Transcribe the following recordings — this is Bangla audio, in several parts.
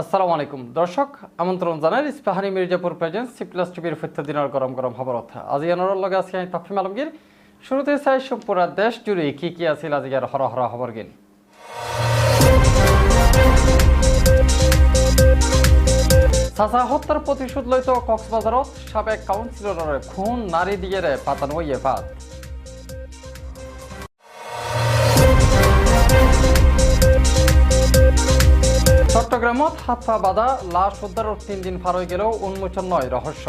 আসসালামু আলাইকুম। দর্শক, আমন্ত্রণ জানাই Ispahani Mirzapur presents C plus টিভির ফিরতে দিনের গরম গরম খবরত আজি আনোর লগে আছি আমি তফিম আলমগীর। শুরুতে চাই পুরা দেশ জুড়ে কি কি আছিল আজিকার হর হর খবর গিল। চাচা হত্যার প্রতিশোধ লইত কক্সবাজারত সাবেক কাউন্সিলরের খুন, নারী দিয়ে পাতানো ইয়ে চট্টগ্রামত হাত পা বাধা, লাশ উদ্ধারের তিন দিন পার হয়ে গেলেও উন্মোচন নয় রহস্য।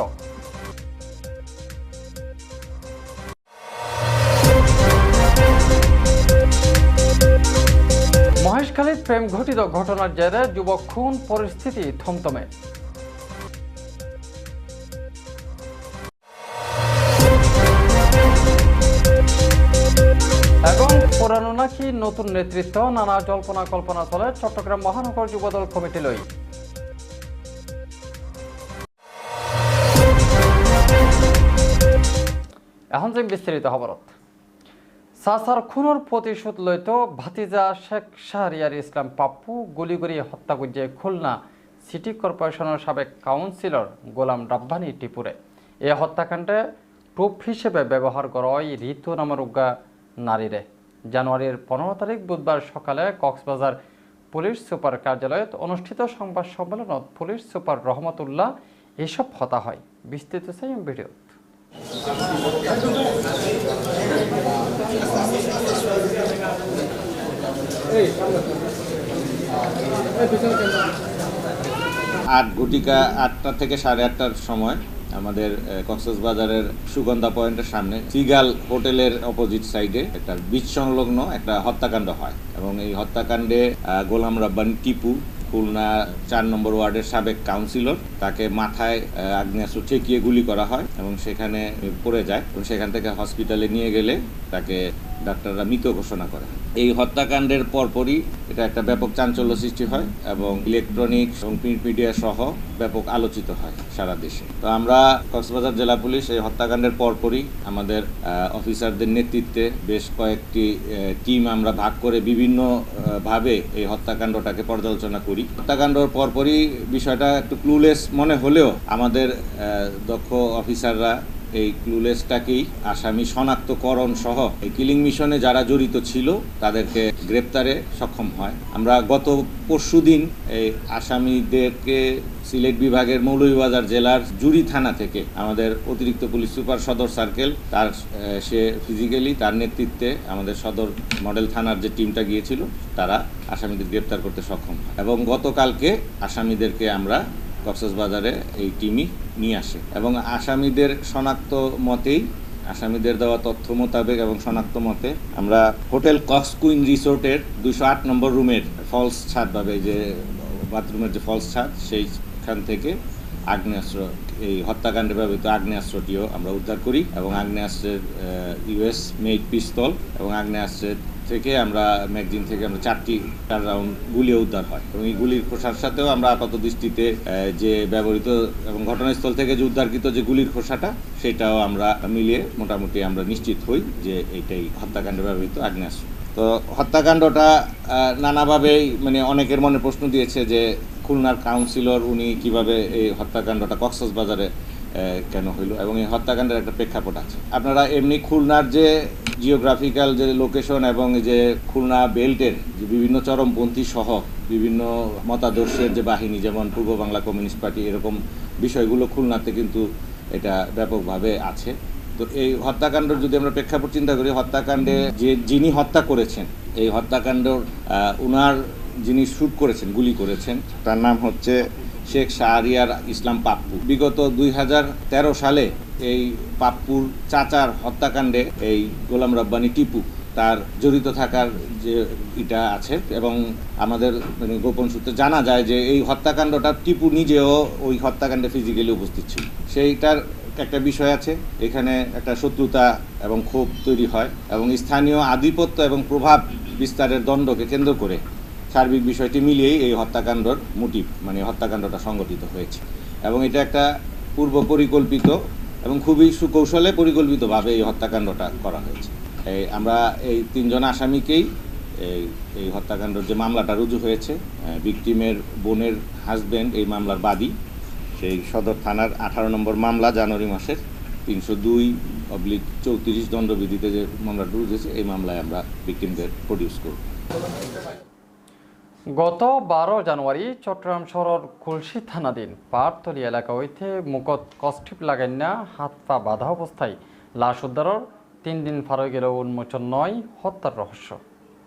মহেশখালীর প্রেম ঘটিত ঘটনার জেরে যুবক খুন, পরিস্থিতি থমথমে। নাকি নতুন নেতৃত্ব, নানা জল্পনা কল্পনা চলে চট্টগ্রাম মহানগর যুবদল কমিটি লই এখন যে বিস্তারিত খবরত সাসার খুনের প্রতিশোধ লইত ভাতিজা শেখ শাহরিয়ার ইসলাম পাপ্পু গুলি করে হত্যা করছে খুলনা সিটি কর্পোরেশনের সাবেক কাউন্সিলর গোলাম রাব্বানি টিপুরে এই হত্যাকাণ্ডে প্রুফ হিসেবে ব্যবহার করা হয় ঋতু নামের উজ্ঞা নারীরে জানুয়ারির পনেরো তারিখ বুধবার সকালে কক্সবাজার পুলিশ সুপার কার্যালয়ত অনুষ্ঠিত সংবাদ সম্মেলনত পুলিশ সুপার রহমতুল্লাহ এসব হতা হয়। বিস্তৃত চাই ভিডিও। আট ঘটিকা আটটা থেকে সাড়ে আটটার সময় আমাদের কক্সবাজারের সুগন্ধা পয়েন্টের সামনে, সিগাল হোটেলের অপোজিট সাইডে একটা বীজ সংলগ্ন একটা হত্যাকাণ্ড হয়। এবং এই হত্যাকাণ্ডে গোলাম রাব্বানি টিপু, খুলনা চার নম্বর ওয়ার্ডের সাবেক কাউন্সিলর তাকে মাথায় আগ্নেয়াস্ত্র ঠেকিয়ে গুলি করা হয় এবং সেখানে পড়ে যায়। এবং সেখান থেকে হসপিটালে নিয়ে গেলে তাকে ডাক্তাররা মৃত ঘোষণা করে এই হত্যাকাণ্ডের পরপরই এটা একটা ব্যাপক চাঞ্চল্য সৃষ্টি হয় এবং ইলেকট্রনিক্স এবং প্রিন্ট মিডিয়া সহ ব্যাপক আলোচিত হয় সারা দেশে। তো আমরা কক্সবাজার জেলা পুলিশ এই হত্যাকাণ্ডের পরপরই আমাদের অফিসারদের নেতৃত্বে বেশ কয়েকটি টিম আমরা ভাগ করে বিভিন্ন ভাবে এই হত্যাকাণ্ডটাকে পর্যালোচনা করি। হত্যাকাণ্ডর পরপরই বিষয়টা একটু ক্লুলেস মনে হলেও আমাদের দক্ষ অফিসাররা এই ক্লুলেসটাকেই আসামি শনাক্তকরণ সহ এই কিলিং মিশনে যারা জড়িত ছিল, তাদেরকে গ্রেপ্তারে সক্ষম হয়। আমরা গত পরশুদিন এই আসামিদেরকে সিলেট বিভাগের মৌলভীবাজার জেলার জুরি থানা থেকে আমাদের অতিরিক্ত পুলিশ সুপার সদর সার্কেল, তার সে ফিজিক্যালি তার নেতৃত্বে আমাদের সদর মডেল থানার যে টিমটা গিয়েছিল, তারা আসামিদের গ্রেপ্তার করতে সক্ষম হয়। এবং গতকালকে আসামিদেরকে আমরা কক্সবাজারে এই টিমই নিয়ে আসে। এবং আসামিদের শনাক্ত মতেই, আসামিদের দেওয়া তথ্য মোতাবেক এবং শনাক্ত মতে আমরা হোটেল কক্স কুইন রিসোর্টের দুশো আট নম্বর রুমের ফলস ছাদ ভাবে যে, বাথরুমের যে ফলস ছাদ, সেইখান থেকে আগ্নেয়াস্ত্র এই হত্যাকাণ্ডে ব্যবহৃত আগ্নেয়াস্ত্রটিও আমরা উদ্ধার করি এবং আগ্নেয়াস্ত্রের ইউএস মেড পিস্তল এবং আগ্নেয়াস্ত্রের থেকে আমরা, ম্যাগজিন থেকে আমরা চারটি চার রাউন্ড গুলিও উদ্ধার হয়। এবং এই গুলির খোসার সাথেও আমরা আপাত দৃষ্টিতে যে ব্যবহৃত এবং ঘটনাস্থল থেকে যে উদ্ধারকৃত যে গুলির খোসাটা, সেটাও আমরা মিলিয়ে মোটামুটি আমরা নিশ্চিত হই যে এইটাই হত্যাকাণ্ডে ব্যবহৃত আগ্নেয়াস্ত্র। তো হত্যাকাণ্ডটা নানাভাবেই মানে অনেকের মনে প্রশ্ন দিয়েছে যে খুলনার কাউন্সিলর উনি কীভাবে এই হত্যাকাণ্ডটা কক্সবাজারে কেন হইল এবং এই হত্যাকাণ্ডের একটা প্রেক্ষাপট আছে। আপনারা এমনি খুলনার যে জিওগ্রাফিক্যাল যে লোকেশন এবং যে খুলনা বেল্টের যে বিভিন্ন চরমপন্থী সহ বিভিন্ন মতাদর্শের যে বাহিনী, যেমন পূর্ব বাংলা কমিউনিস্ট পার্টি, এরকম বিষয়গুলো খুলনাতে কিন্তু এটা ব্যাপকভাবে আছে। তো এই হত্যাকাণ্ড যদি আমরা প্রেক্ষাপট চিন্তা করি, হত্যাকাণ্ডে যে যিনি হত্যা করেছেন, এই হত্যাকাণ্ড উনার যিনি শ্যুট করেছেন, গুলি করেছেন, তার নাম হচ্ছে শেখ শাহরিয়ার ইসলাম পাপ্পু। বিগত দুই হাজার তেরো সালে এই পাপ্পুর চাচার হত্যাকাণ্ডে এই গোলাম রব্বানি টিপু তার জড়িত থাকার যে এটা আছে এবং আমাদের মানে গোপন সূত্রে জানা যায় যে এই হত্যাকাণ্ডটা টিপু নিজেও ওই হত্যাকাণ্ডে ফিজিক্যালি উপস্থিত ছিল। সেইটার একটা বিষয় আছে, এখানে একটা শত্রুতা এবং ক্ষোভ তৈরি হয় এবং স্থানীয় আধিপত্য এবং প্রভাব বিস্তারের দণ্ডকে কেন্দ্র করে সার্বিক বিষয়টি মিলিয়েই এই হত্যাকাণ্ডর মোটিভ মানে হত্যাকাণ্ডটা সংগঠিত হয়েছে। এবং এটা একটা পূর্ব পরিকল্পিত এবং খুবই সুকৌশলে পরিকল্পিতভাবে এই হত্যাকাণ্ডটা করা হয়েছে। এই আমরা এই তিনজন আসামিকেই এই এই হত্যাকাণ্ডের যে মামলাটা রুজু হয়েছে ভিকটিমের বোনের হাজব্যান্ড এই মামলার বাদী, সেই সদর থানার আঠারো নম্বর মামলা জানুয়ারি মাসের তিনশো দুই অবলিক চৌত্রিশ দণ্ডবিধিতে যে মামলাটা রুজু হয়েছে, এই মামলায় আমরা ভিকটিমদের প্রডিউস করব। গত বারো জানুয়ারি চট্টগ্রাম শহরের খুলশি থানাধীন পাহাড়তলি এলাকা হইতে মুখত কষ্টিপ লাগাইনা হাত পা বাধা অবস্থায় লাশ উদ্ধারের তিন দিন ফারো গেল উন্মোচন নয়, হত্যার রহস্য।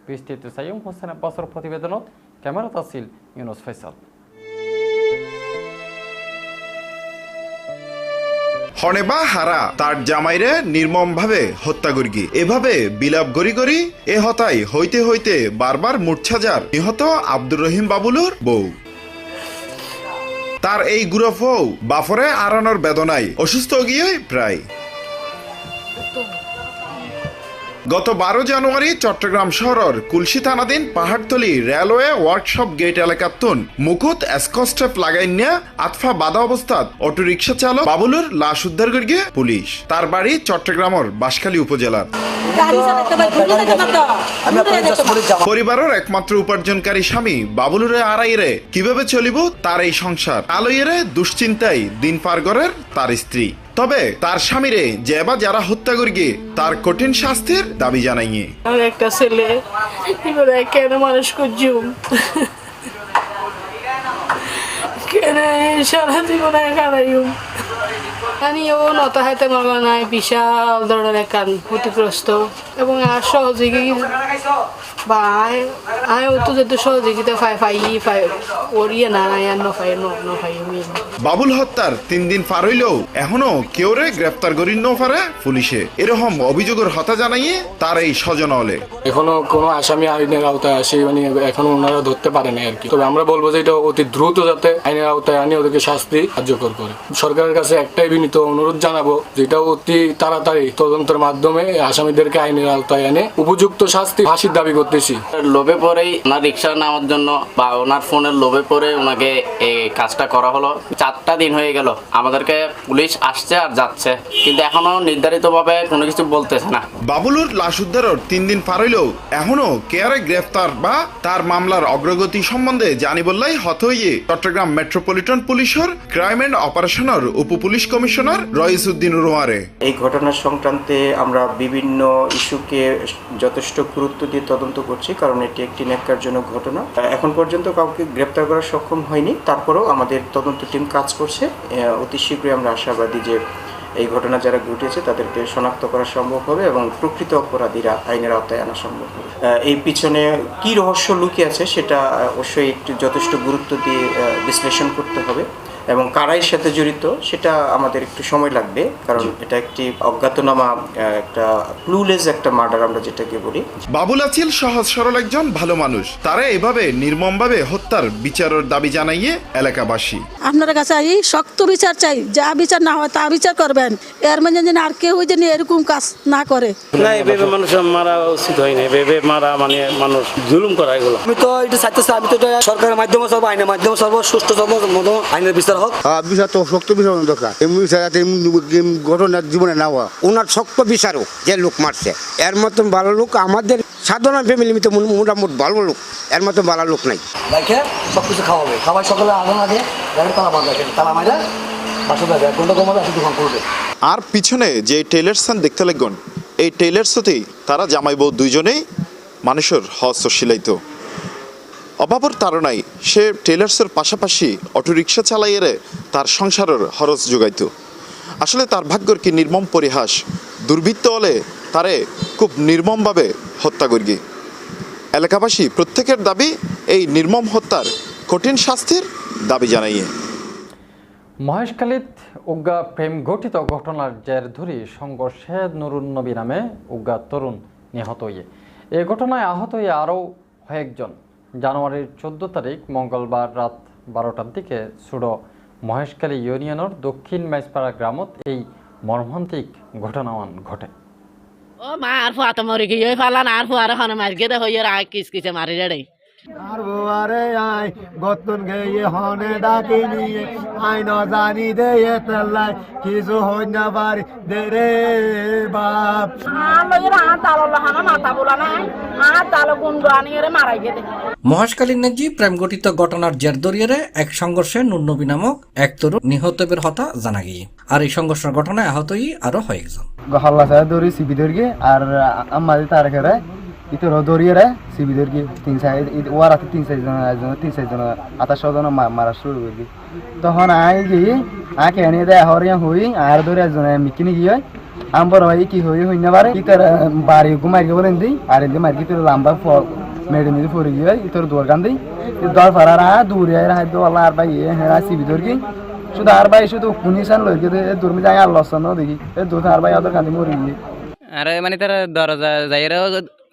বিস্তৃত সাইম হোসেন আব্বাসর প্রতিবেদনত ক্যামেরা তাসিল ইউনুস ফৈসাল হনেবা হারা, তার জামাইরে নির্মমভাবে হত্যা করি এভাবে বিলাপ গড়ি গড়ি এ হতাই হইতে হইতে বারবার মূর্ছা যার নিহত আব্দুর রহিম বাবুলুর বউ। তার এই গুরফও বাফরে আড়ানোর বেদনায় অসুস্থ গিয়ে প্রায়। গত বারো জানুয়ারি চট্টগ্রাম শহরের কুলসি থানাধীন পাহাড়তলি রেলওয়ে ওয়ার্কশপ গেট এলাকার তুন মুকুত এসকস্টেপ লাগাই নিয়ে আতফা বাধা অবস্থাত অটো রিক্সা চালক বাবুলুর লাশ উদ্ধার করে গিয়ে পুলিশ। তার বাড়ি চট্টগ্রামের বাঁশখালী উপজেলার। পরিবারের একমাত্র উপার্জনকারী স্বামী বাবুলুরে আড়াইরে কীভাবে চলিব তার এই সংসার? আলোয়েরে দুশ্চিন্তায় দিন পার করের তার স্ত্রী। তবে তার স্বামীরে যে বা যারা হত্যা করিকে তার কঠিন শাস্তির দাবি জানাইয়ে। একটা ছেলে কেন মানুষ করছুম কেন সারা জীবনে কাটাইম আমি ও নত হাতে মামা নাই বিশাল ধরনের একান ক্ষতিগ্রস্ত। এবং আর সহযোগী বা আয় আয় ও তো যেহেতু সহযোগিতা পাই পাই পাই ওরিয়ে না আর নফাই নফাই বাবুল হত্যার তিন দিন পার হইলেও এখনও কেউ রে গ্রেপ্তার করি ন পারে পুলিশে। এরকম অভিযোগের হতা জানাইয়ে তার এই স্বজন হলে। এখনও কোনো আসামি আইনের আওতায় আসে মানে এখনও ওনারা ধরতে পারে না আর কি। তবে আমরা বলব যে এটা অতি দ্রুত যাতে আইনের আওতায় আনি ওদেরকে শাস্তি কার্যকর করে। সরকারের কাছে একটাই বিনীত অনুরোধ জানাব যেটা অতি তাড়াতাড়ি তদন্তের মাধ্যমে আসামিদেরকে আইনের আওতায় এনে উপযুক্ত শাস্তি ফাঁসির দাবি করতেছি। লোভে পরেই ওনার রিক্সা নেওয়ার জন্য বা ওনার ফোনের লোভে পরে ওনাকে এই কাজটা করা হলো। চারটা দিন হয়ে গেল। আমাদেরকে পুলিশ আসছে আর যাচ্ছে। কিন্তু এখনও নির্ধারিতভাবে কোনো কিছু বলতেছে না। বাবুলুর লাশ উদ্ধারের তিন দিন পার হইলেও এখনও কেয়ারে গ্রেফতার বা তার মামলার অগ্রগতি সম্বন্ধে জানি বললাই হত হইয়ে চট্টগ্রাম মেট্রোপলিটন পুলিশের ক্রাইম অ্যান্ড অপারেশনের উপ পুলিশ কমিশনার রইস উদ্দিন রোয়ারে। এই ঘটনার সংক্রান্তে আমরা বিভিন্ন ইস্যুকে যথেষ্ট গুরুত্ব দিয়ে তদন্ত করছি, কারণ এটি একটি ন্যাক্কারজনক ঘটনা। এখন পর্যন্ত কাউকে গ্রেপ্তার করা সক্ষম হয়নি, তারপরেও আমাদের তদন্ত টিম কাজ করছে। অতি শীঘ্রই আমরা আশাবাদী যে এই ঘটনা যারা ঘটিয়েছে, তাদেরকে শনাক্ত করা সম্ভব হবে এবং প্রকৃত অপরাধীরা আইনের আওতায় আনা সম্ভব হবে। এই পিছনে কি রহস্য লুকিয়ে আছে, সেটা অবশ্যই একটু যথেষ্ট গুরুত্ব দিয়ে বিশ্লেষণ করতে হবে। এবং কারাই সাথে জড়িত সেটা আমাদের একটু সময় লাগবে কারণ এটা একটি অজ্ঞাতনামা একটা ক্লুলেস একটা মার্ডার আমরা যেটাকে বলি। বাবুল আছিল সহজ সরল একজন ভালো মানুষ। তারা এভাবে নির্মমভাবে হত্যার বিচারের দাবি জানাইয়ে এলাকাবাসী। আপনার কাছে এই শক্ত বিচার চাই যা বিচার না হয় তা বিচার করবেন। এর মানে যেন আর কেউ যেন এরকম কাজ না করে। না এভাবে মানুষ মারা উচিত হয়নি এভাবে মারা মানে মানুষ জুলুম করা এগুলো। আমি তো এটা চাইতেছি আমি তো সরকারের মাধ্যমে চলবো আইনের মাধ্যমে চলবো সুষ্ঠু মতো আইনের বিচার হোক। বিচার তো শক্ত বিচার দরকার। এমনি বিচার যাতে জীবনে না হওয়া। ওনার শক্ত বিচারও যে লোক মারছে এর মতন ভালো লোক আমাদের সাধারণ ফ্যামিলি তো মোটামুটি ভালো লোক এর ভালো লোক নাই। দেখে সব কিছু খাওয়াবে সকালে আগে তালা বাঁধা তালা মাইরা আর পিছনে যে টেইলার্সান দেখতে লাগবেন এই টেইলার্সতেই তারা জামাই বউ দুইজনেই মানুষের হস্ত শিলাইত অভাবর তারণাই সে টেইলার্সের পাশাপাশি অটোরিকশা চালাইয়েরে তার সংসারের খরচ যোগাইত। আসলে তার ভাগ্যর কি নির্মম পরিহাস? দুর্বৃত্ত হলে তারে খুব নির্মমভাবে হত্যা করি এলাকাবাসী প্রত্যেকের দাবি, এই নির্মম হত্যার কঠিন শাস্তির দাবি জানাইয়ে। মহেশখালীত উগ্গা প্রেম গঠিত ঘটনার জের ধরে সংঘর্ষে নুরুন নবী নামে উগ্গা তরুণ নিহত হয়ে এ ঘটনায় আহত হয়ে আরও কয়েকজন জানুয়ারির চোদ্দ তারিখ মঙ্গলবার রাত বারোটার দিকে সুড়ো মহেশখালী ইউনিয়নের দক্ষিণ মাইজপাড়া গ্রামত এই মর্মান্তিক ঘটনামান ঘটে। ও মা আর ফুয়া তো মরে গিয়ে ফালান আর ফুয়ার হন মার গেদে হইয়ার আগ কিস কিসে মারি রে। আর বুয়ারে আই গতন গেয়ে হনে ডাকি নিয়ে আই ন জানি দে তেলাই কিছু হই না পারি দে রে বাপ। মহাশকালীন প্রেম গঠিত ঘটনার জের দরিয়ে এক সংঘর্ষে নুন্নবী নামক এক তরুণ নিহতবের হতা জানা গিয়ে। আর এই সংঘর্ষের ঘটনায় আহতই আরও কয়েকজন হল্লা সাহেব দৌড়ি সিবি দৌড়ি আর আমাদের তার খেরে ইতর দৌড়িয়ে রে, সিবি দৌড়ি তিন সাইড ওয়ার আছে তিন সাইড জন তিন সাইড জন, আঠাশ জন মারা শুরু করি তখন আই গিয়ে আকে এনে দেয় হরিয়া হই, আর দৌড়ে একজন মিকিনি গিয়ে আমার ভাই কি হই হই না পারে ইতর বাড়ি ঘুমাই গিয়ে বলেন দিই আর এদিকে মারি তোর লাম্বা মেডে মিলে পড়ে গিয়ে ইতর দৌড় গান দিই দর ফারার আ দূরে আর দো আল্লাহ আর ভাই হ্যাঁ সিবি দৌড়ি শুধু আর ভাই শুধু কুনিশান লই গিয়ে দূর যায় আর লসন দেখি। এ দূর আর ভাই ওদের কান্দি মরে গিয়ে। আরে মানে তার দরজা যাই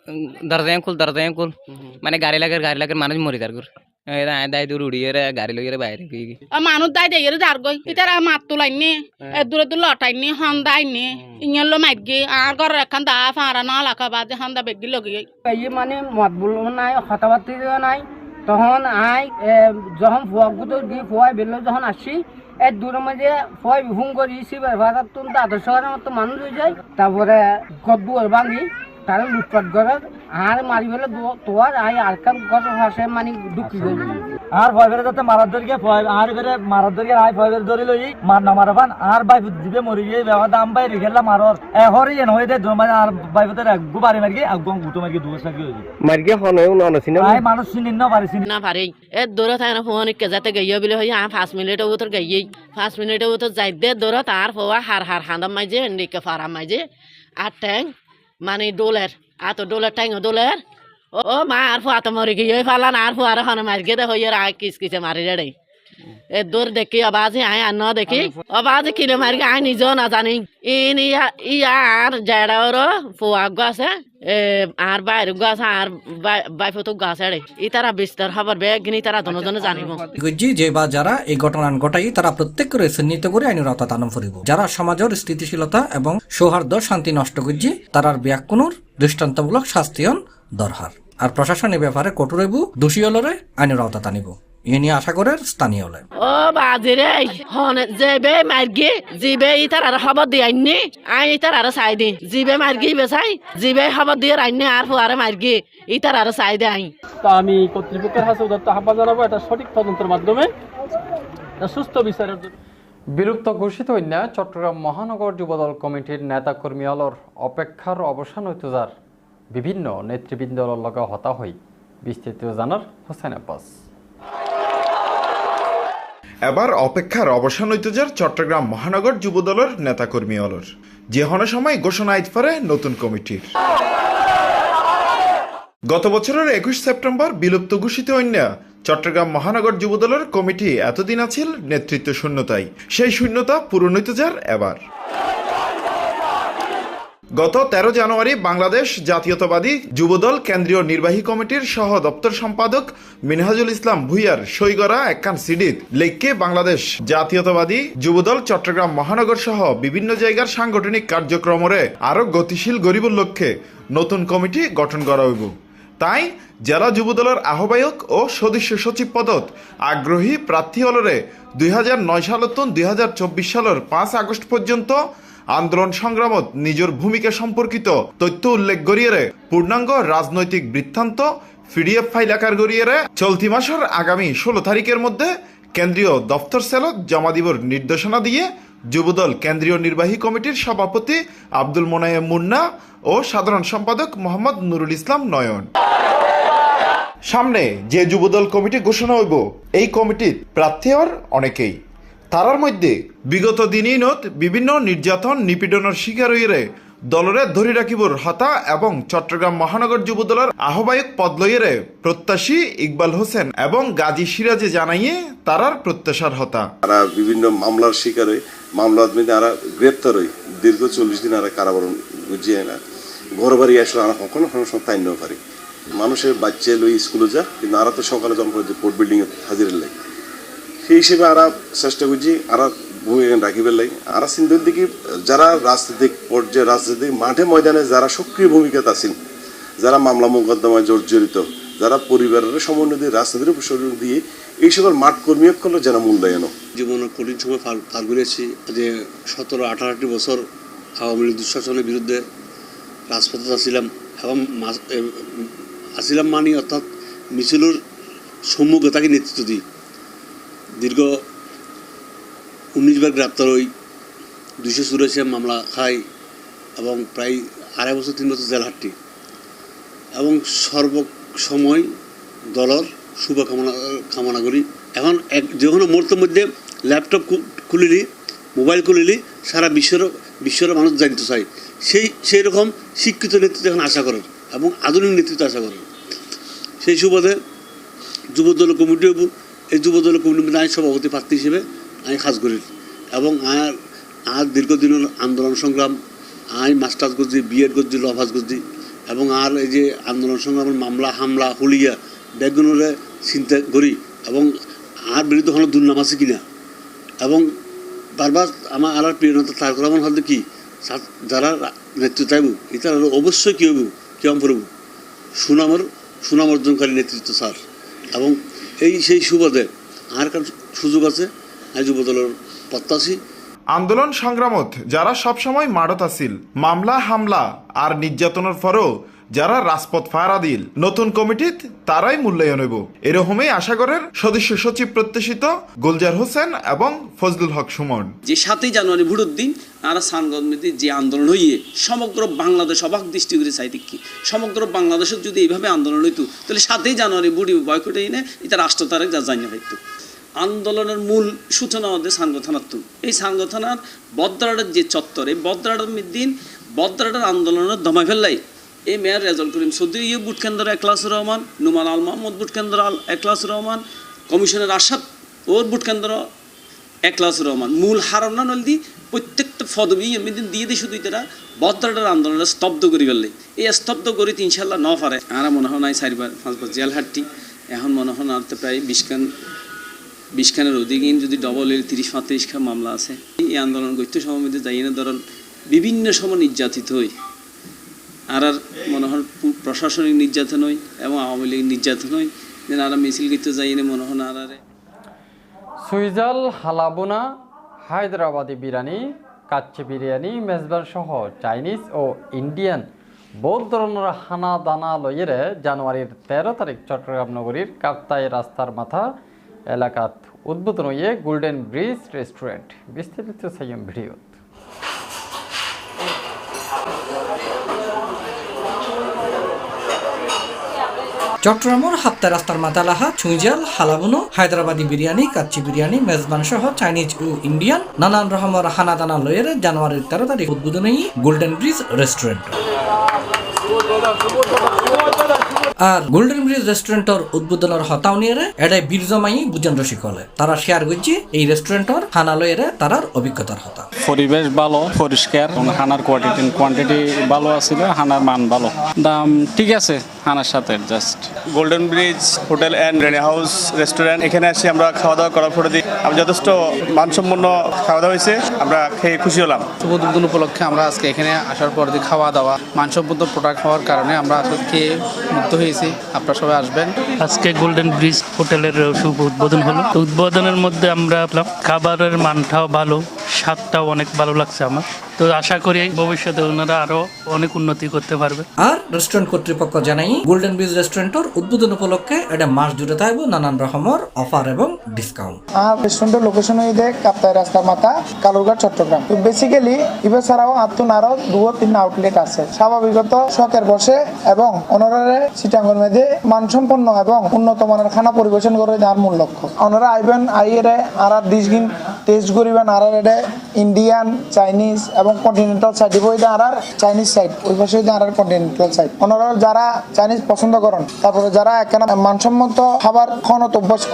রে দরজা খুল দরজা খুল মানে গাড়ি লাগে গাড়ি লাগে মানুষ মরি তার গুর দায় দূর উড়িয়ে রে গাড়ি লইয়ে বাইরে মানুষ দাই দেয় যার গই ইতার মাত তুলাইনি এ দূরে দূর লটাইনি হন দাইনি ইঞ্জন লো মাইগি আর ঘর এখন দা ফাঁড়া না লাখা বাদ হন দা বেগি লগে এই মানে মত বলব নাই কথাবার্তা নাই তখন আই এ, যখন ফুয়া গুতো গিয়ে ফুয়াই বেরলো যখন আসি এর দূরের মাঝে ফুয়াই বিহুম করি ভাষার তুন দাদর শহরের মতো মানুষ হয়ে যায় তারপরে গদ্দুয়ার ভাঙি তারা লুটপাট করে আর মারি ফেলে তোয়ার আই আর কাম ঘর ভাষে মানে ঢুকি গেল। আর ভয় করে যাতে মারার গিয়ে ভয় আর করে মারার ধরে আই ভয় করে ধরে লই মার না মারা পান আর বাই দিবে মরি গিয়ে বেবা দাম বাই রেখে মারর। এহরি এন হয়ে দে মানে আর বাই ভতে গু বাড়ি মারি গিয়ে আগুন গুটো মারি দুস লাগি হই মার্গে হনে ননসিনে আই মানুষ চিনিন না পারি চিনি। না পারে এ দূরে থাকে না ফোন কে যাতে গাইয়া বলে হই আ পাঁচ মিনিট উতর গাইয়ে। পাঁচ মিনিট উতর যাই দে দূরে তার ফোয়া হার হার মাইজে নিকে ফারা মাইজে। আর ট্যাং মানে ডোলের, আত ডোলের ট্যাং ডোলের। ও মা, আর ফুয়া তো মরে গিয়ে ফালান আর ফুয়ার হন মার গেদে হইয়ার আর কিস কিসে মারি রে এ দূর দেখি আবাজ আয় আর ন দেখি। আবাজ কিলে মারি আয় নিজেও না জানি ইন ইয়া ইয়ার জেড়াওর ফোয়া গাছে এ আর বাইর গাছ আর বাইফতো গাছ এড়ে। ই তারা বিস্তার হবার বেগ গিনি তারা দনজনে জানিব। গুজ্জি যে বা যারা এই ঘটনা ঘটাই তারা প্রত্যেক করে চিহ্নিত করে আইনের আওতা টানো ফুরিব। যারা সমাজের স্থিতিশীলতা এবং সৌহার্দ্য শান্তি নষ্ট করছি তারার ব্যাকুনুর দৃষ্টান্তমূলক শাস্তিয়ন দরহার। আর প্রশাসন এ ব্যাপারে কঠোর হইব দোষী হলরে আইনের আওতা টানিব ইয়ে নিয়ে আশা করে ও বাজিরে হন যেবে মার্গি জিবে ই তার খবর দি আইনি আই তার চাই দি জিবে মার্গি বেসাই জিবে খবর দিয়ে আইনি আর ফুয়ারে মার্গি ই তার চাই দে আই তো আমি কর্তৃপক্ষের আহ্বান জানাব এটা সঠিক তদন্তের মাধ্যমে। সুস্থ বিচারের জন্য। বিলুপ্ত ঘোষিত অন্যা চট্টগ্রাম মহানগর যুবদল কমিটির নেতাকর্মী অলর অপেক্ষার অবসান হইতে যার বিভিন্ন নেতৃবৃন্দর লগে হতা হই বিস্তৃত জানার হোসেন আব্বাস। এবার অপেক্ষার অবসান হইতে যার চট্টগ্রাম মহানগর যুবদলের নেতাকর্মী অলর যে হন সময় ঘোষণা আইতে পারে নতুন কমিটির। গত বছরের একুশ সেপ্টেম্বর বিলুপ্ত ঘোষিত অন্য চট্টগ্রাম মহানগর যুবদলের কমিটি এতদিন আছিল নেতৃত্ব শূন্যতাই সেই শূন্যতা পূরণ হইতে যার এবার। গত তেরো জানুয়ারি বাংলাদেশ জাতীয়তাবাদী যুবদল কেন্দ্রীয় নির্বাহী কমিটির সহ দপ্তর সম্পাদক মিনহাজুল ইসলাম ভুইয়ার সইগরা একখান সিডিত লেখকে বাংলাদেশ জাতীয়তাবাদী যুবদল চট্টগ্রাম মহানগর সহ বিভিন্ন জায়গার সাংগঠনিক কার্যক্রমরে আরও গতিশীল গরিবুর লক্ষ্যে নতুন কমিটি গঠন করা হইব। তাই জেলা যুবদলের আহ্বায়ক ও সদস্য সচিব পদত আগ্রহী প্রার্থী হলরে দুই হাজার নয় সালত দুই হাজার চব্বিশ সালের পাঁচ আগস্ট পর্যন্ত আন্দোলন সংগ্রামত নিজের ভূমিকা সম্পর্কিত তথ্য উল্লেখ করিয়ে পূর্ণাঙ্গ রাজনৈতিক বৃত্তান্ত পিডিএফ ফাইল আকার করিয়ে চলতি মাসের আগামী ষোলো তারিখের মধ্যে কেন্দ্রীয় দপ্তর সেলত জমা দিবর নির্দেশনা দিয়ে যুবদল কেন্দ্রীয় নির্বাহী কমিটির সভাপতি আব্দুল মোনায়েম মুন্না ও সাধারণ সম্পাদক মোহাম্মদ নুরুল ইসলাম নয়ন। সামনে যে যুবদল কমিটি ঘোষণা হইব, এই কমিটির প্রার্থী হওয়ার অনেকেই। তারার মধ্যে বিগত দিনই নত বিভিন্ন নির্যাতন, নিপীড়নের শিকার হইরে দলরে ধরি রাখিবর হতা এবং চট্টগ্রাম মহানগর যুবদলের আহ্বায়ক পদ লইয়েরে প্রত্যাশী ইকবাল হোসেন এবং গাজী সিরাজে জানাইয়ে তারার প্রত্যাশার হতা। তারা বিভিন্ন মামলার শিকার হয়ে, মামলা আদমিতে আরা গ্রেপ্তার হই দীর্ঘ চল্লিশ দিন আরা কারাবরণ বুঝিয়ে না ঘর বাড়ি আসলে আরা কখনো কোনো সময় তাই পারি মানুষের বাচ্চা লই স্কুলে যা কিন্তু আরা তো সকালে জমা করে কোর্ট বিল্ডিং এ হাজির লাই সেই হিসেবে আরা চেষ্টা করছি আরা ভূমিকা রাখিবার লাই আরা চিন্তার দিকে, যারা রাজনৈতিক পর্যায়ে, রাজনৈতিক মাঠে ময়দানে যারা সক্রিয় ভূমিকাতে আছেন, যারা মামলা মোকদ্দমায় জর্জরিত, যারা পরিবারের সমন্বয় দিয়ে রাজনীতির উপর দিয়ে এই সকল মাঠ কর্মী করলে যেন মূল্যায়ন। জীবনের কঠিন সময় পার করেছি যে সতেরো, আঠারোটি বছর আওয়ামী লীগ দুঃশাসনের বিরুদ্ধে রাজপথে আসছিলাম এবং আসিলাম মানি, অর্থাৎ মিছিলুর সম্মুখে তাকে নেতৃত্ব দিই। দীর্ঘ উনিশ বার গ্রেপ্তার হই। দুইশো চুরাশি মামলা খাই এবং প্রায় আড়াই বছর, তিন বছর জেল এবং সর্ব সময় দলের শুভকামনা, কামনা করি। এখন এক, যে কোনো মুহূর্তের মধ্যে ল্যাপটপ খুলিলি, মোবাইল খুলিলি, সারা বিশ্বের বিশ্বের মানুষ জানতে চাই সেই সেই রকম শিক্ষিত নেতৃত্ব এখন আশা করেন এবং আধুনিক নেতৃত্ব আশা করেন সেই সুবাদে যুবদল কমিটি হব এই যুবদল কমিটি আইন সভাপতি প্রার্থী হিসেবে আমি কাজ করি। এবং আর আর দীর্ঘদিনের আন্দোলন সংগ্রাম আমি মাস্টার্স করছি বিএড করছি ল পাস করছি এবং আর এই যে আন্দোলন সংগ্রামের মামলা, হামলা, হুলিয়া, বেগুনের চিন্তা করি এবং আর বিরুদ্ধে হলো দুর্নাম আছে কিনা। এবং বারবার আমার আর প্রিয় নেতা তারক রহমান হল কি যারা নেতৃত্ব চাইব এটা অবশ্যই কী হইব কেমন করব সুনামর সুনাম অর্জনকারী নেতৃত্ব, স্যার। এবং এই সেই সুবাদে আর কার সুযোগ আছে? আমি যুবদলের প্রত্যাশী। আন্দোলন সংগ্রামত, যারা সবসময় মারত আছিল মামলা, হামলা আর নির্যাতনের পরও যারা রাজপথ ফায়ারা দিল। নতুন কমিটিত তারাই মূল্যায়ন হইব। এরকমই আশা করেন সদস্য সচিব প্রত্যাশিত গুলজার হোসেন এবং ফজলুল হক সুমন। যে সাতই জানুয়ারি ভোটের দিন আর সানগঞ্জে যে আন্দোলন হইয়ে সমগ্র বাংলাদেশ অবাক দৃষ্টি করে চাইতে কি সমগ্র বাংলাদেশের যদি এইভাবে আন্দোলন হইতো, তাহলে সাতই জানুয়ারি বুড়ি বয়কটে এনে এটা রাষ্ট্র তারেক যা জানিয়ে হইতো। আন্দোলনের মূল সূচনা আমাদের সানগো থানার এই সানগো থানার বদ্রাডের যে চত্বর, এই বদ্রাডের দিন বদ্রাডের আন্দোলনের দমাই ফেললাই। এই মেয়র রেজল করিম। সৌদি ইয়ে বুট কেন্দ্র একলাসুর রহমান, নুমান আল মাহমুদ বুট কেন্দ্র একলাসুর রহমান, কমিশনের আসাদ ওর বুট কেন্দ্র একলাস রহমান। মূল হারনা নলদি প্রত্যেকটা পদবি এমনি দিয়ে দিই শুধু তারা বদ্রাটার আন্দোলনটা স্তব্ধ করি ফেললে এই স্তব্ধ করি ইনশাল্লাহ ন পারে আর মনে হয় নাই চারিবার পাঁচবার জেল হাটটি। এখন মনে হয় আর তো প্রায় বিশখান বিশখানের অধিকে যদি ডবল এল তিরিশ, পঁয়ত্রিশ খান মামলা আছে। এই আন্দোলন গৈত্য সমিতি যাই না ধরুন, বিভিন্ন সময় নির্যাতিত হই। আর আর মনে হয় প্রশাসনিক নির্যাতন হই এবং আওয়ামী লীগ নির্যাতন হই যেন আর মিছিল গীত যাই মনে হয় আর আরে। সুইজাল, হালাবোনা, হায়দ্রাবাদি বিরিয়ানি, কাচ্চি বিরিয়ানি মেজবান সহ চাইনিজ ও ইন্ডিয়ান বহুত ধরনের হানা দানা লইয়েরে জানুয়ারির তেরো তারিখ চট্টগ্রাম নগরীর কাপ্তাই রাস্তার মাথা এলাকাত উদ্বোধন হইয়ে গোল্ডেন ব্রিজ রেস্টুরেন্ট বিস্তারিত সাইম ভিডিওত। চট্টগ্রামের হাপ্তা রাস্তার মাতালাহা ছুঁজাল হালাবুনো, হায়দ্রাবাদি বিরিয়ানি, কাচ্চি বিরিয়ানি, মেজবান সহ চাইনিজ ও ইন্ডিয়ান নানান রকমের হানাদানা লয়ের জানুয়ারির তেরো তারিখ উদ্বোধনী গোল্ডেন ব্রিজ রেস্টুরেন্ট আর গোল্ডেন ব্রিজ রেস্টুরেন্টর উদ্বোধনের হতাও নিয়ে এডাই বীর জমাই বুজন রসিকলে তারা শেয়ার করছে, এই রেস্টুরেন্টর হানা লয়ের তারার অভিজ্ঞতার হতা। পরিবেশ ভালো, পরিষ্কার হানার কোয়ান্টিটি কোয়ান্টিটি ভালো আছিল, হানার মান ভালো। দাম ঠিক আছে হানার সাথে just golden bridge hotel and rainy house restaurant এখানে আসি আমরা খাওয়া দাওয়া করার পরে দিই। আমরা যথেষ্ট মানসম্পন্ন খাওয়া দাওয়া হয়েছে আমরা খেয়ে খুশি হলাম। শুভ উদ্বোধন উপলক্ষে আমরা আজকে এখানে আসার পর দিয়ে খাওয়া দাওয়া মানসম্পন্ন প্রোডাক্ট হওয়ার কারণে আমরা আজকে খেয়ে মুগ্ধ হয়েছি। আপনারা সবাই আসবেন। আজকে গোল্ডেন ব্রিজ হোটেলের শুভ উদ্বোধন হলো। উদ্বোধনের মধ্যে আমরা খাবারের মানটাও ভালো। স্বাদটাও অনেক ভালো লাগছে আমার। তো আশা করি ভবিষ্যতে ওনারা আরও অনেক উন্নতি করতে পারবে। আর রেস্টুরেন্ট কর্তৃপক্ষ জানাই গোল্ডেন ব্রিজ রেস্টুরেন্টর উদ্বোধন উপলক্ষে এটা মাস জুড়ে থাকবে নানান রকমের অফার এবং ডিসকাউন্ট আর রেস্টুরেন্টের লোকেশন হয়ে কাপ্তাই রাস্তা মাথা কালুরঘাট চট্টগ্রাম। তো বেসিক্যালি ইবে ছাড়াও আত্মন আরও দুও তিন আউটলেট আছে। স্বাভাবিকত শখের বসে এবং অনারে চিটাঙ্গর মেধে মানসম্পন্ন এবং উন্নত মানের খানা পরিবেশন করে যার মূল লক্ষ্য। ওনারা আইবেন আইয়েরে আর আর ডিশগিন টেস্ট করিবেন আর আর এডে ইন্ডিয়ান চাইনিজ এবং কন্টিনেন্টাল সাইড আর আর চাইনিজ সাইড ওই পাশে আর কন্টিনেন্টাল সাইড ওনারা যারা চাইনিজ পছন্দ করেন, তারপরে যারা এখানে মানসম্মত খাবার খাওয়ানো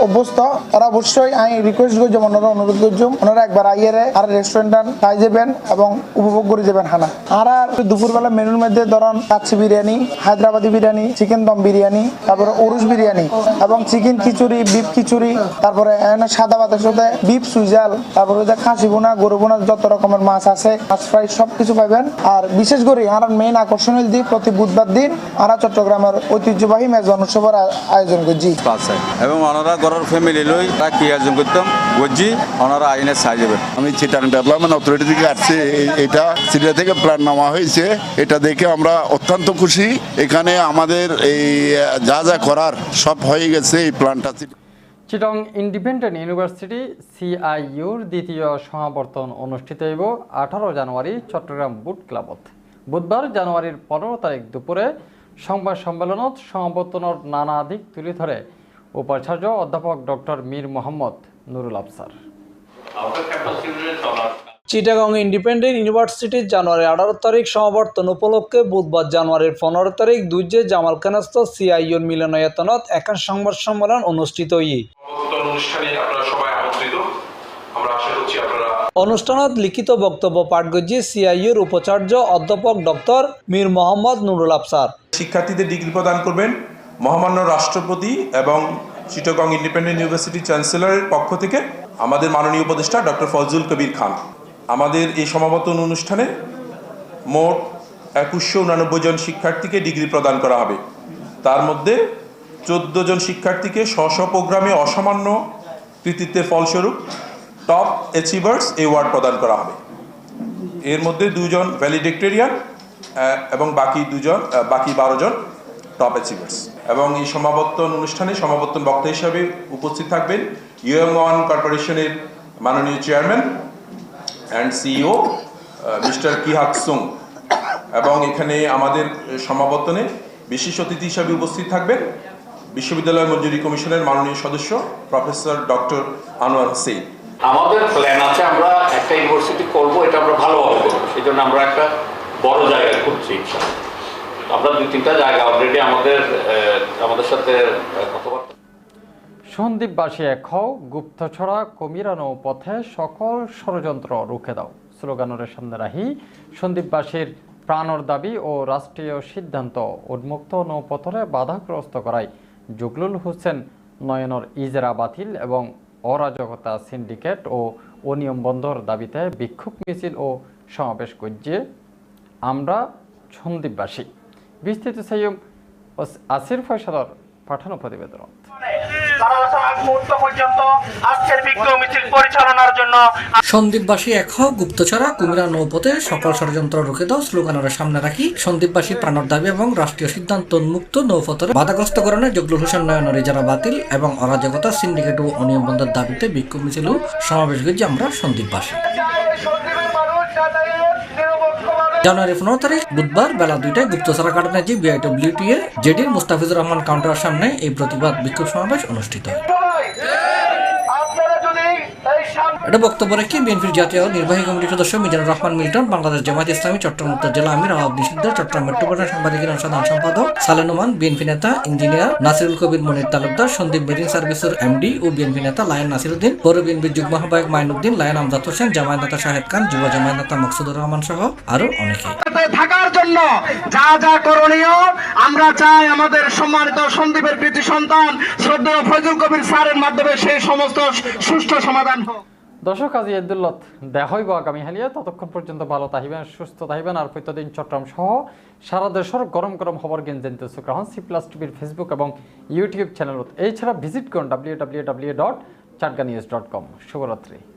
অভ্যস্ত, তারা অবশ্যই আমি রিকোয়েস্ট করছি ওনারা অনুরোধ করছি ওনারা একবার আইয়েরে আর রেস্টুরেন্ট খাই যাবেন এবং উপভোগ করে যাবেন হানা। আর আর দুপুরবেলা মেনুর মধ্যে ধরুন কাচ্চি বিরিয়ানি, হায়দ্রাবাদি বিরিয়ানি চিকেন দম বিরিয়ানি, তারপরে ওরুস বিরিয়ানি এবং চিকেন খিচুড়ি বিফ খিচুড়ি, তারপরে সাদা ভাতের সাথে বিফ সুইজাল তারপরে খাসি বোনা গরু বোনা যত রকমের মাছ আছে মাছ ফ্রাই সব কিছু পাবেন আর বিশেষ করে আর মেইন আকর্ষণীয় দিক প্রতি বুধবার দিন আমরা চট্টগ্রামের ঐতিহ্যবাহী মেজবান উৎসবের আয়োজন করছি। এবং ওনারা ঘরের ফ্যামিলি লই তারা কি আয়োজন করতাম? বুঝছি ওনারা আইনের সাহায্য যাবেন আমি চিটাং ডেভেলপমেন্ট অথরিটি থেকে আসছি। এটা সিরিয়া থেকে প্ল্যান নেওয়া হয়েছে। এটা দেখে আমরা অত্যন্ত খুশি। এখানে আমাদের এই যা যা করার সব হয়ে গেছে এই প্ল্যানটা চিটং ইন্ডিপেন্ডেন্ট ইউনিভার্সিটি সিআইইউর দ্বিতীয় সমাবর্তন অনুষ্ঠিত হইব আঠারো জানুয়ারি চট্টগ্রাম বুট ক্লাবত। বুধবার জানুয়ারির পনেরো তারিখ দুপুরে সংবাদ সম্মেলনত সমাবর্তনের নানা দিক তুলে ধরে উপাচার্য অধ্যাপক ডক্টর মীর মোহাম্মদ নুরুল আফসার। চিটাগং ইন্ডিপেন্ডেন্ট ইউনিভার্সিটির জানুয়ারি আঠারো তারিখ সমাবর্তন উপলক্ষে বুধবার জানুয়ারির পনেরো তারিখ দুইজে জামাল খানাস্ত সিআইউর মিলনায়তনত একান সংবাদ সম্মেলন অনুষ্ঠিত হই অনুষ্ঠানে আপনারা সবাই আমন্ত্রিত। আমরা আশা করছি আপনারা অনুষ্ঠানত লিখিত বক্তব্য পাঠ গজি সিআইউর উপাচার্য অধ্যাপক ডক্টর মীর মোহাম্মদ নুরুল আফসার। শিক্ষার্থীদের ডিগ্রি প্রদান করবেন মহামান্য রাষ্ট্রপতি এবং চিটগং ইন্ডিপেন্ডেন্ট ইউনিভার্সিটি চ্যান্সেলরের পক্ষ থেকে আমাদের মাননীয় উপদেষ্টা ডক্টর ফজলুল কবির খান। আমাদের এই সমাবর্তন অনুষ্ঠানে মোট একুশশো উনানব্বই জন শিক্ষার্থীকে ডিগ্রি প্রদান করা হবে। তার মধ্যে চোদ্দ জন শিক্ষার্থীকে স্ব প্রোগ্রামে অসামান্য কৃতিত্বের ফলস্বরূপ টপ অ্যাচিভার্স অ্যাওয়ার্ড প্রদান করা হবে। এর মধ্যে দুজন ভ্যালিডেক্টেরিয়ান এবং বাকি দুজন বাকি বারো জন টপ অ্যাচিভার্স এবং এই সমাবর্তন অনুষ্ঠানে সমাবর্তন বক্তা হিসাবে উপস্থিত থাকবেন ইউএম ওয়ান কর্পোরেশনের মাননীয় chairman and CEO mister Kihak Sung এবং এখানে আমাদের সমাবর্তনে বিশেষ অতিথি হিসাবে উপস্থিত থাকবেন বিশ্ববিদ্যালয় মঞ্জুরি কমিশনের মাননীয় সদস্য, প্রফেসর ডক্টর আনোয়ার হোসেন। আমাদের প্ল্যান আছে, আমরা একটা ইউনিভার্সিটি করব, এটা আমরা ভালোভাবে করব। সেই জন্য আমরা একটা বড় জায়গায় খুঁজছি আমরা দুই তিনটা জায়গা অলরেডি আমাদের আমাদের সাথে কথাবার্তা সন্দীপবাসী এক হও গুপ্তছড়া কমিরানো পথে সকল ষড়যন্ত্র রুখে দাও। স্লোগানের সামনে রাহি সন্দীপবাসীর প্রাণর দাবি ও রাষ্ট্রীয় সিদ্ধান্ত উন্মুক্ত নৌপথরে বাধাগ্রস্ত করায় জুগলুল হোসেন নয়নর ইজরা বাতিল এবং অরাজকতা সিন্ডিকেট ও অনিয়ম বন্ধর দাবিতে বিক্ষোভ মিছিল ও সমাবেশ করছে আমরা সন্দীপবাসী বিস্তৃত সাইয়ম আসির ফয়সালর পাঠানো প্রতিবেদন। সন্দীপবাসী এক হ গুপ্তচরা, কুমিরা নৌপথে সকল ষড়যন্ত্র রুখে দাও স্লোগানের সামনে রাখি। সন্দীপবাসী প্রাণর দাবি এবং রাষ্ট্রীয় সিদ্ধান্ত উন্মুক্ত নৌপথরে বাধাগ্রস্ত করণে জগলুল হোসেন নয়নের ইজারা বাতিল এবং অরাজকতা সিন্ডিকেট ও অনিয়ম বন্ধের দাবিতে বিক্ষোভ মিছিল সমাবেশ গেছে আমরা সন্দীপবাসী জানুয়ারি পনেরো তারিখ, বুধবার বেলা দুইটায় গুপ্তচরা কাটানাজি বিআইডব্লিউটি এ জেডির মুস্তাফিজুর রহমান কাউন্টারের সামনে এই প্রতিবাদ বিক্ষোভ সমাবেশ অনুষ্ঠিত হয়। এটা বক্তব্য রেখে বিএনপির জাতীয় নির্বাহী কমিটির সদস্য মিজানুর রহমান মিল্টন, বাংলাদেশ জামাত ইসলামী, চট্টগ্রাম উত্তর জেলা আমির আওয়াব নিষিদ্ধ চট্টগ্রাম মেট্রোপলিটন সাংবাদিকের সাধারণ সম্পাদক সালেনুমান বিএনপি নেতা ইঞ্জিনিয়ার নাসিরুল কবির, মনির তালুকদার, সন্দীপ মেরিন সার্ভিসের এমডি ও বিএনপি নেতা লায়ন নাসিরুদ্দিন পৌর বিএনপির যুগ্ম আহ্বায়ক মাইনুদ্দিন, লায়ন আমজাদ হোসেন, জামায়াত নেতা শাহেদ খান, যুব জামায়াত নেতা মকসুদুর রহমান সহ আরও অনেকে। থাকার জন্য যা যা করণীয়, আমরা চাই আমাদের সম্মানিত সন্দীপের কৃতি সন্তান শ্রদ্ধেয় ফজল কবির স্যারের মাধ্যমে সেই সমস্ত সুষ্ঠু সমাধান হোক। দর্শক, আজি এদুল্লত দেখা হইব আগামী হালিয়া। ততক্ষণ পর্যন্ত ভালো তাহিবেন সুস্থ তাহিবেন আর প্রত্যেকদিন চট্টগ্রাম সহ সারা দেশের গরম গরম খবর গেন জানতে গ্রহণ সি প্লাস টিভির ফেসবুক এবং ইউটিউব চ্যানেলত এছাড়া ভিজিট করুন W W W dot Chatga news dot com শুভরাত্রি।